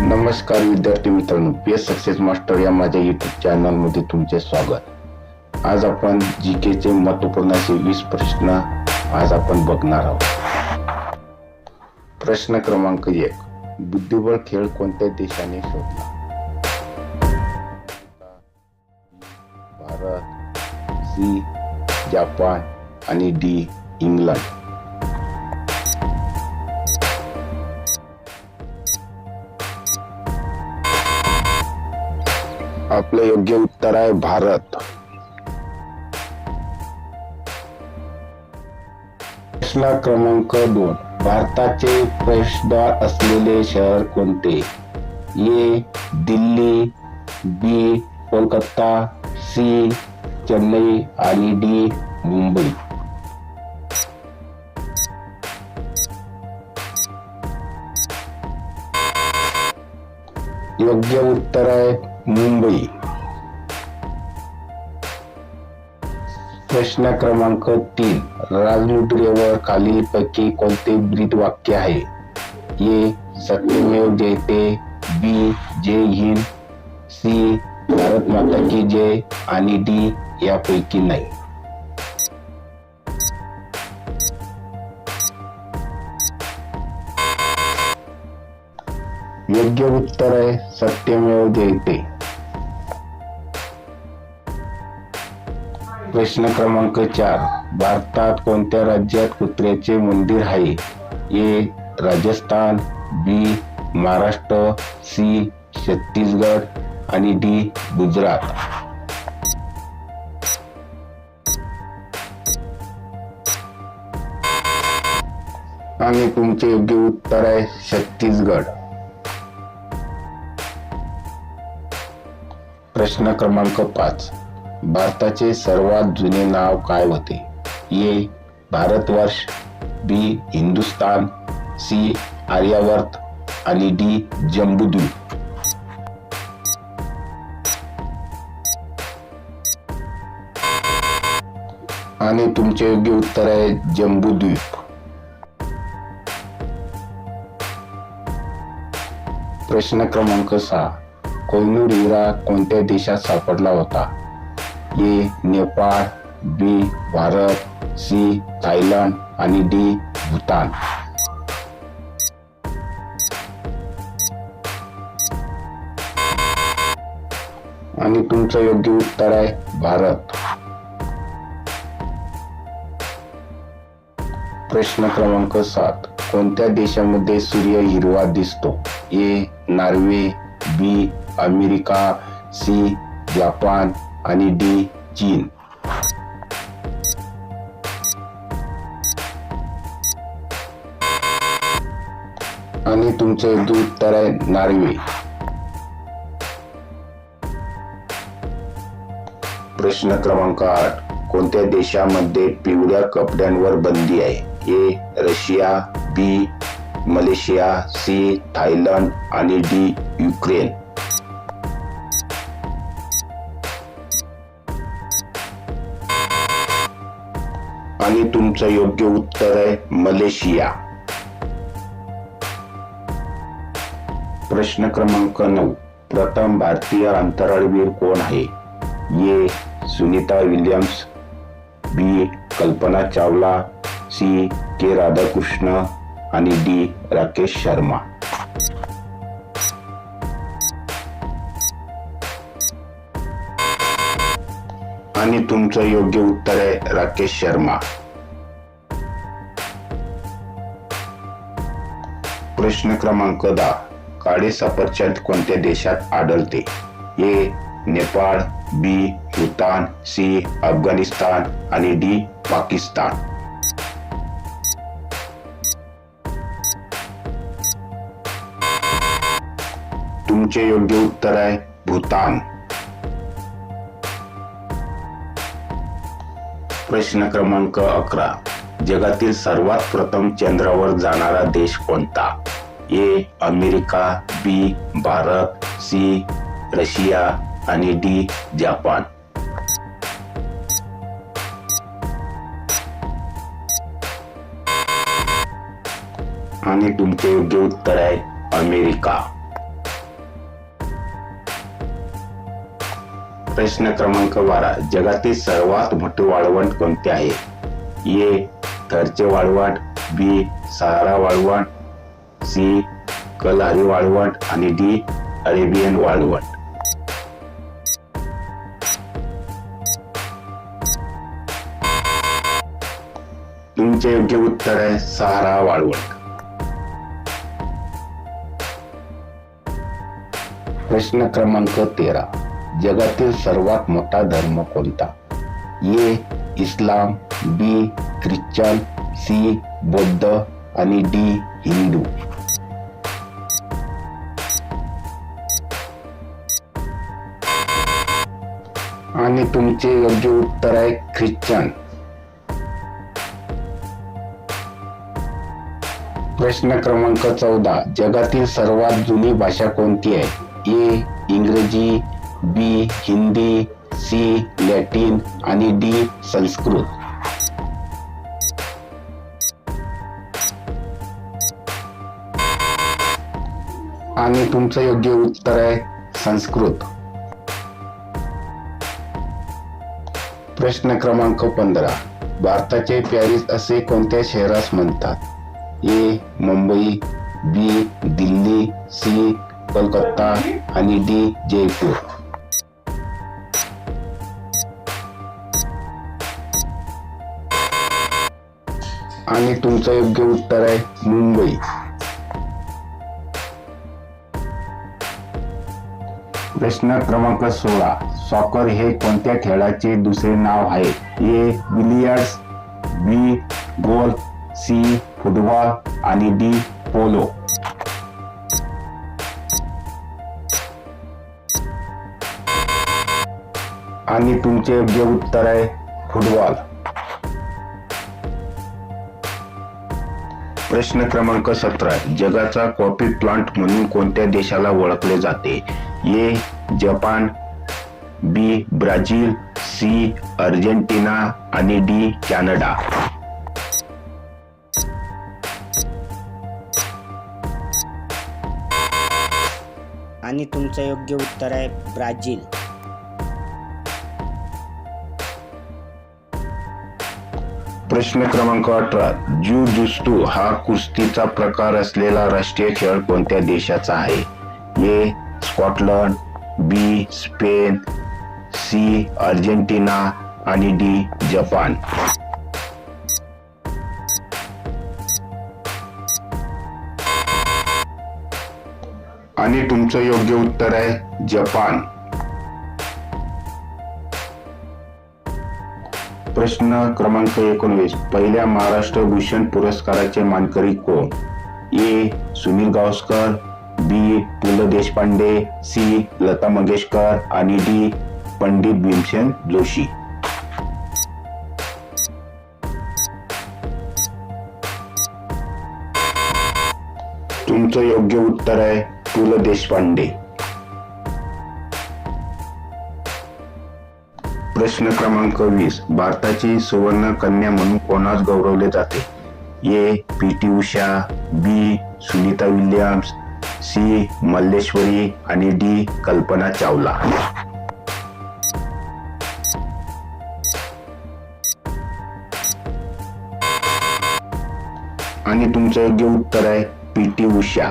नमस्कार विद्यार्थी मित्रांनो पी एस सक्सेस मास्टर या माझ्या युट्यूब चॅनलमध्ये तुमचे स्वागत. आज आपण जी केचे महत्त्वपूर्ण असे वीस प्रश्न आज आपण बघणार आहोत. प्रश्न क्रमांक एक बुद्धिबळ खेळ कोणत्या देशाने शोधला? भारत सी जपान आणि डी इंग्लंड. आपलं योग्य उत्तर आहे भारत. प्रश्न क्रमांक दोन. भारताचे प्रवेशद्वार असलेले शहर कोणते? A Delhi B Kolkata C Chennai आणि डी मुंबई. योग्य उत्तर आहे मुंबई। प्रश्न क्रमांक तीन राजमुद्रेवर खालीलपैकी कोणते ब्रीद वाक्य आहे? ए, सत्यमेव जयते, बी, जय हिंद, सी, भारत माता की जय आणि डी, यापैकी नाही. योग्य उत्तर आहे, सत्यमेव जयते. प्रश्न क्रमांक चार. भारतात कोणत्या राज्यात कुत्र्याचे मंदिर आहे? A. Rajasthan B. Maharashtra C. Chhattisgarh आणि डी. गुजरात. आणि तुमचे योग्य उत्तर आहे छत्तीसगड. प्रश्न क्रमांक पाच. भारताचे सर्वात जुने नाव काय होते? A Bharatvarsh B Hindustan C Aryavarta आणि डी जम्बूद्वीप आणि तुमचे योग्य उत्तर आहे जम्बूद्वीप प्रश्न क्रमांक सहा. कोहिनूर हिरा कोणत्या देशात सापडला होता? A Nepal B Bharat C Thailand आणि डी भूतान. आणि तुमचं योग्य उत्तर आहे भारत. प्रश्न क्रमांक सात. कोणत्या देशामध्ये सूर्य हिरवा दिसतो? A Norway B America C Japan आणि डी चीन आणि तुमचं दूध उत्तर आहे नॉर्वे प्रश्न क्रमांक आठ. कोणत्या देशामध्ये पिवळ्या कपड्यांवर बंदी आहे? A Russia B Malaysia C Thailand आणि डी युक्रेन. आणि तुमचं योग्य उत्तर आहे मलेशिया. प्रश्न क्रमांक नऊ. प्रथम भारतीय अंतराळवीर कोण आहे? A. Sunita Williams. B. Kalpana Chawla. C. के. राधाकृष्ण. आणि डी. राकेश शर्मा. आणि तुमचं योग्य उत्तर आहे राकेश शर्मा. प्रश्न क्रमांक दहा. काळे सफरचंद कोणत्या देशात आढळते? A Nepal B Bhutan C Afghanistan आणि डी पाकिस्तान. तुमचे योग्य उत्तर आहे भूतान. प्रश्न क्रमांक अकरा. जगातील सर्वात प्रथम चंद्रावर जाणारा देश कोणता? A America B Bharat C Russia आणि डी जपान. आणि तुमचे योग्य उत्तर आहे अमेरिका. प्रश्न क्रमांक बारा. जगातील सर्वात मोठे वाळवंट कोणते आहे? ए थरचे वाळवंट बी सहारा वाळवंट सी कलारी वाळवंट आणि डी अरेबियन वाळवंट. तुमचे योग्य उत्तर आहे सहारा वाळवंट. प्रश्न क्रमांक तेरा. जगातील सर्वात मोठा धर्म कोणता? ए इस्लाम बी ख्रिश्चन सी बौद्ध आणि डी हिंदू. आणि तुमचे योग्य उत्तर आहे ख्रिश्चन. प्रश्न क्रमांक चौदा. जगातील सर्वात जुनी भाषा कोणती आहे? ए इंग्रजी बी हिंदी सी लॅटिन आणि डी संस्कृत. आणि तुमचं योग्य उत्तर आहे संस्कृत. प्रश्न क्रमांक पंधरा. भारताचे पॅरिस असे कोणत्या शहरास म्हणतात? A Mumbai B Delhi C Kolkata आणि डी जयपूर. आणि तुमचं योग्य उत्तर आहे मुंबई. प्रश्न क्रमांक सोळा. सॉकर हे कोणत्या खेळाचे दुसरे नाव आहे? ए बिलियर्ड्स बी गोल सी फुटबॉल आणि डी पोलो आणि तुमचे योग्य उत्तर आहे फुटबॉल प्रश्न क्रमांक सतरा. जगाचा कॉफी प्लांट म्हणून कोणत्या देशाला ओळखले जाते? A Japan B Brazil C Argentina आणि डी कॅनडा. आणि तुमचं योग्य उत्तर आहे ब्राझील प्रश्न क्रमांक अठरा. जू जुस्तू हा कुस्तीचा प्रकार असलेला राष्ट्रीय खेळ कोणत्या देशाचा आहे? A Scotland B Spain C Argentina आणि डी जपान. आणि तुमचं योग्य उत्तर आहे जपान. प्रश्न क्रमांक एकोणवीस. पहिल्या महाराष्ट्र भूषण पुरस्काराचे मानकरी कोण? ए. सुनील गावस्कर बी पु ल देशपांडे सी लता मंगेशकर आणि डी पंडित भीमसेन जोशी. तुमचं योग्य उत्तर आहे पु ल देशपांडे. प्रश्न क्रमांक वीस. भारताची सुवर्ण कन्या म्हणून कोणास गौरवले जाते? A P. T. Usha B Sunita Williams C Malleswari आणि डी कल्पना चावला. आणि तुमचं योग्य उत्तर आहे पी टी उषा.